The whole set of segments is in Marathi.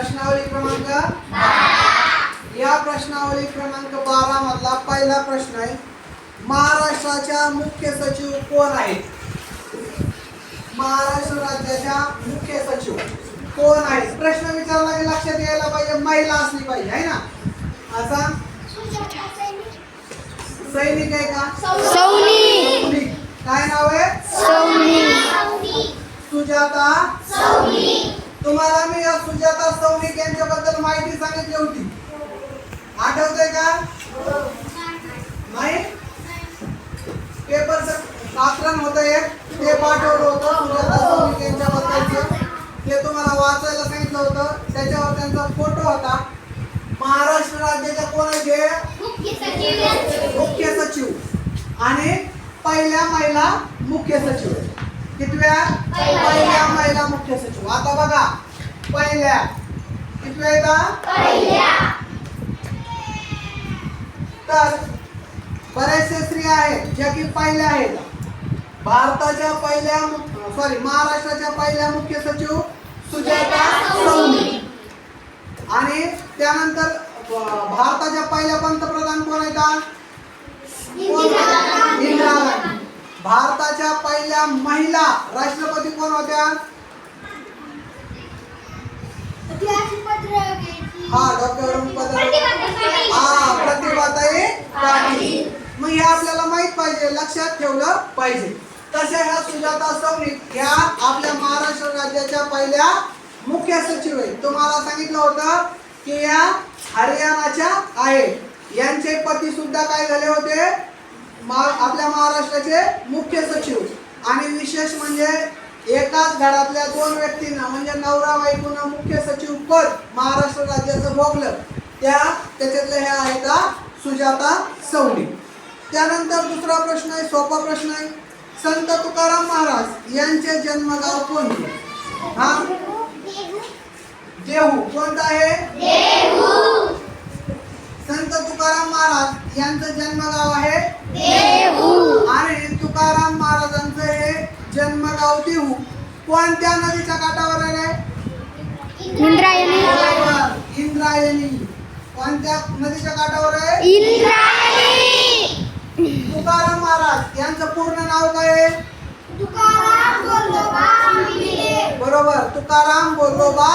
प्रश्नावली क्रमांक या प्रश्नावली क्रमांक बारा मधला पहिला प्रश्न आहे महाराष्ट्राच्या मुख्य सचिव कोण आहेत? महाराष्ट्र राज्याच्या मुख्य सचिव कोण आहेत? प्रश्न विचारला की लक्षात यायला पाहिजे महिला असली पाहिजे आहे ना? असा सैनिक आहे का? सौनी. काय नाव आहे? सौनी. सुजाता. तुम्हाला मी या सुजाता सौनिक यांच्याबद्दल माहिती सांगितली होती. आठवतंय का? नाही? पेपर पात्रण होतं एक. ते पाठवलं होतं सुजाता सौनिक यांच्याबद्दलचं. ते तुम्हाला वाचायला सांगितलं होतं. त्याच्यावर त्यांचा फोटो होता. महाराष्ट्र राज्याच्या कोणाचे? मुख्य सचिव आणि पहिल्या महिला मुख्य सचिव. कितव्या? पहिल्या महिला मुख्य सचिव. आता बघा पहिल्या. कितव्या येतात तर बऱ्याचशा स्त्रिया आहेत ज्या की पहिल्या आहेत. भारताच्या पहिल्या सॉरी महाराष्ट्राच्या पहिल्या मुख्य सचिव सुजाता सौनी आणि त्यानंतर भारताच्या पहिल्या पंतप्रधान कोण आहेत? होत्या? इंदिरा गांधी. भारताच्या पहिल्या महिला राष्ट्रपती कोण होत्या? हा डॉक्टर हा प्रतिभाताई पाटील. मग हे आपल्याला माहीत पाहिजे लक्षात ठेवलं पाहिजे. तशा ह्या सुजाता सौनिक ह्या आपल्या महाराष्ट्र राज्याच्या पहिल्या मुख्य सचिव आहेत. तुम्हाला सांगितलं होतं की या हरियाणाच्या आहेत यांचे पती सुद्धा काय झाले होते? मा- आपल्या महाराष्ट्राचे मुख्य सचिव. आणि विशेष म्हणजे एकाच घरातल्या दोन व्यक्तींना म्हणजे नवरा बायकोनं मुख्य सचिव पद महाराष्ट्र राज्याचं भोगलं. त्या त्याच्यातले हे आहेत सुजाता सवडी त्यानंतर दुसरा प्रश्न आहे सोपा प्रश्न आहे. संत तुकाराम महाराज यांचे जन्मगाव कोणते? हा? देहू. कोणतं आहे? संत तुकाराम महाराज यांचं जन्मगाव आहे? जन्मगाव देहू कोणत्या नदीच्या काठावर आहे? इंद्रायणी. बरोबर, इंद्रायणी कोणत्या नदीच्या काठावर आहे? इंद्रायणी. तुकाराम महाराज. यांचं पूर्ण नाव काय आहे? बरोबर. तुकाराम गोलोबा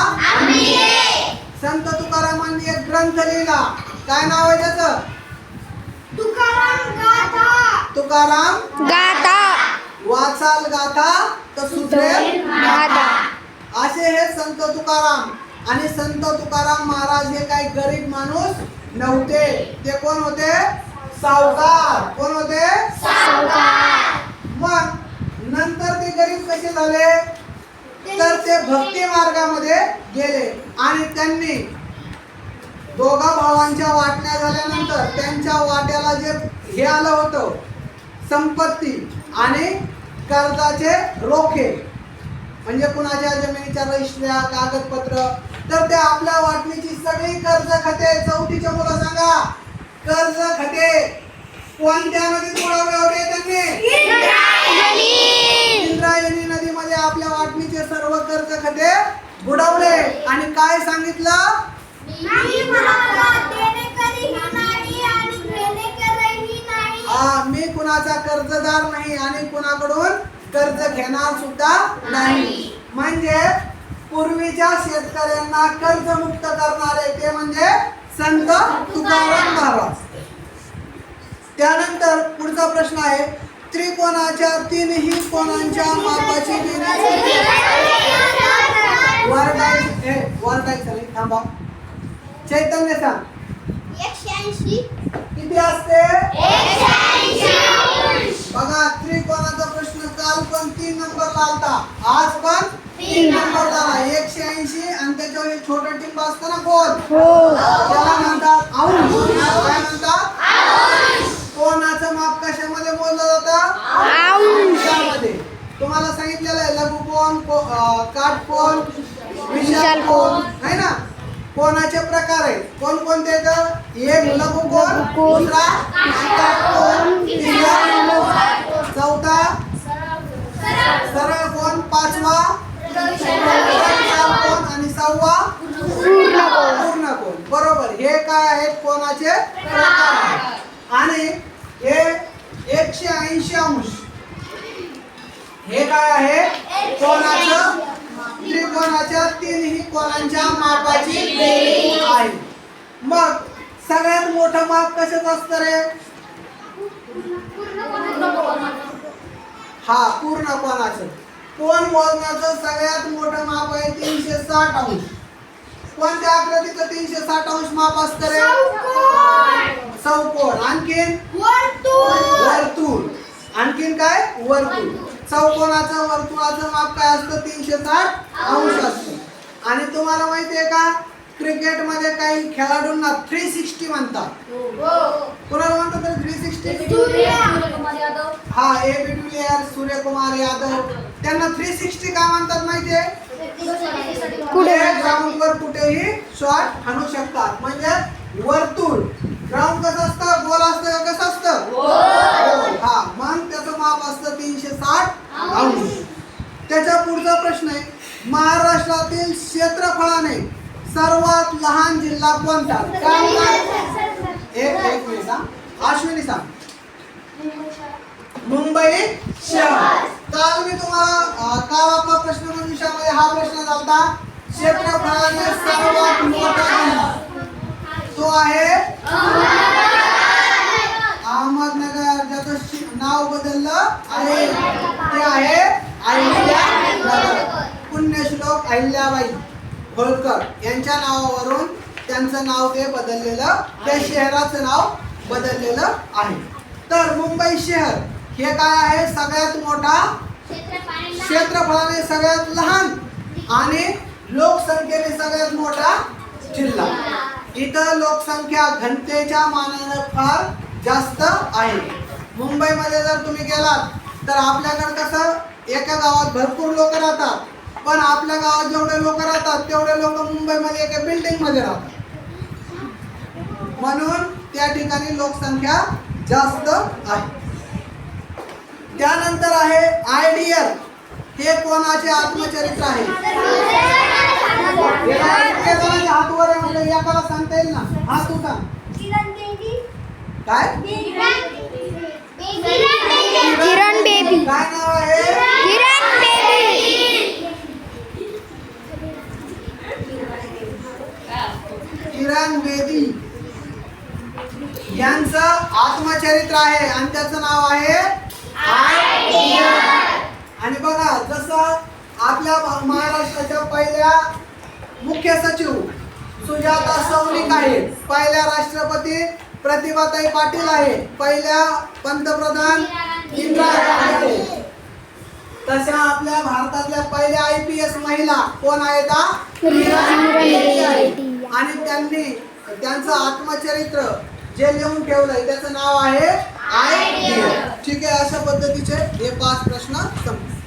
संत तुकारामांनी एक ग्रंथ लिहिला. काय नाव आहे त्याचं? तुकाराम गाता वाचाल गाथा. तर सुधरेल गाता असे हे संत तुकाराम. आणि संत तुकाराम महाराज हे काही गरीब माणूस नव्हते. ते कोण होते? सावकार. कोण होते? मग नंतर ते गरीब कसे झाले? तर ते भक्ती मार्गामध्ये गेले. आणि त्यांनी दोघा भावांच्या वाटण्या झाल्यानंतर त्यांच्या वाट्याला जे हे आलं होतं संपत्ती आणि कर्जाचे रोखे. म्हणजे कुणाच्या जमिनीच्या रजिस्ट्र्या कागदपत्र. तर ते आपल्या वाटणीची सगळी कर्ज खाते. चौथीच्या मुलं सांगा कर्ज खाते. कोणत्या नदीत बुडवले होते त्यांनी? इंद्रायणी. नदीमध्ये आपल्या वाटणीचे सर्व कर्ज खाते बुडवले. आणि काय सांगितलं? आ, मी कुणाचा कर्जदार नाही आणि कुणाकडून कर्ज घेणार सुद्धा नाही. म्हणजे पूर्वीच्या शेतकऱ्यांना कर्जमुक्त करणारे ते म्हणजे संत तुकाराम महाराज. त्यानंतर पुढचा प्रश्न आहे त्रिकोणाच्या तीनही कोणांच्या मापाची बेरीज थांबा. चैतन्य सांग. किती असते बघा त्रिकोणाचा प्रश्न काल पण तीन नंबर आलता आज पण तीन नंबर आला एकशे ऐंशी आणि त्याच्यावर एक छोटं टिंब असतं ना गोल. त्याला म्हणतात काय म्हणतात कोणाचं माप कशामध्ये मोजलं जातं? अंशामध्ये तुम्हाला सांगितलेलं आहे लघुकोण को- अं, काटकोण विशाल कोण आहे ना? कोणाचे प्रकार आहेत? कोण कोणते एक लघुकोण दुसरा काटकोण तिसरा चौथा सरळ कोण पाचवा. कोण आणि सहावा. हे काय आहेत कोणाचे प्रकार आणि हे एकशे ऐंशी अंश. हे काय आहे? कोणाचं त्रिकोणाच्या तीनही कोणांच्या मापाची आहे. मग सगळ्यात मोठं माप कशाचं असतं रे? हा पूर्ण कोणाचं कोण मोजण्याचं सगळ्यात मोठं माप आहे तीनशे साठ अंश. कोणत्या आकृतीचं तीनशे साठ अंश माप असतं रे? चौकोन. आणखीन? वर्तुळ. आणखीन काय? वर्तुळ. चौकोनाचं वर्तुळाचं माप काय असतं? तीनशे साठ अंश असतं. आणि तुम्हाला माहिती आहे का? क्रिकेटमध्ये काही खेळाडूंना थ्री सिक्स्टी म्हणतात. कोणाला म्हणतात थ्री सिक्स्टी हा ए बी डिव्हिलियर सूर्यकुमार यादव. त्यांना थ्री सिक्स्टी का म्हणतात माहितीये. ते ग्राउंड वर कुठेही शॉट हाणू शकतात. म्हणजे वर्तुळ. ग्राउंड कसं असतं? गोल असतं का कसं असतं? गोल. हा मग त्याचं माप असतं तीनशे साठ अंश त्याच्या पुढचा प्रश्न आहे महाराष्ट्रातील क्षेत्रफळाने सर्वात लहान जिल्हा कोणता? एक एक मिनिट अश्विनी सांग. मुंबई शहर. काल मी तुम्हाला काल आपला प्रश्न विषयामध्ये हा प्रश्न झाला क्षेत्रफळाने सर्वात मोठा जिल्हा तो आहे अहमदनगर. ज्याचं नाव बदललं आहे. ते आहे अहिल्यानगर. पुण्यश्लोक अहिल्याबाई. होळकर यांच्या नावावरून त्यांचं नाव ते बदललेलं त्या शहराचं नाव बदललेलं आहे. तर मुंबई शहर हे काय आहे? सगळ्यात मोठा क्षेत्रफळाने सगळ्यात लहान आणि लोकसंख्येने सगळ्यात मोठा जिल्हा. इथं लोकसंख्या घनतेच्या मानानं फार जास्त आहे. मुंबईमध्ये जर तुम्ही गेलात तर आपल्याकडे कसं? एका गावात भरपूर लोक राहतात. पण आपल्या गावात जेवढे लोक राहतात तेवढे लोक मुंबईमध्ये एका बिल्डिंगमध्ये राहतात. म्हणून त्या ठिकाणी लोकसंख्या जास्त आहे. त्यानंतर आहे आयडियल हे कोणाचे आत्मचरित्र आहे? आहे म्हणजे एकाला सांगता येईल ना? हा तू सांग. काय? किरण बेबी. काय नाव आहे किरण बेबी किरण बेदी यांचं आत्मचरित्र आहे आणि त्याचं नाव आहे. आणि बघा जसं आपल्या महा- महाराष्ट्राच्या पहिल्या मुख्य सचिव सुजाता सौनिक आहे पहिल्या राष्ट्रपती प्रतिभाताई पाटील आहे पहिल्या पंतप्रधान इंदिरा गांधी तशा आपल्या भारतातल्या पहिल्या आय पी एस महिला कोण आहेत आणि त्यांनी त्यांचं आत्मचरित्र जे लिहून ठेवलंय त्याचं नाव आहे आय ठीक आहे अशा पद्धतीचे हे पाच प्रश्न संपले.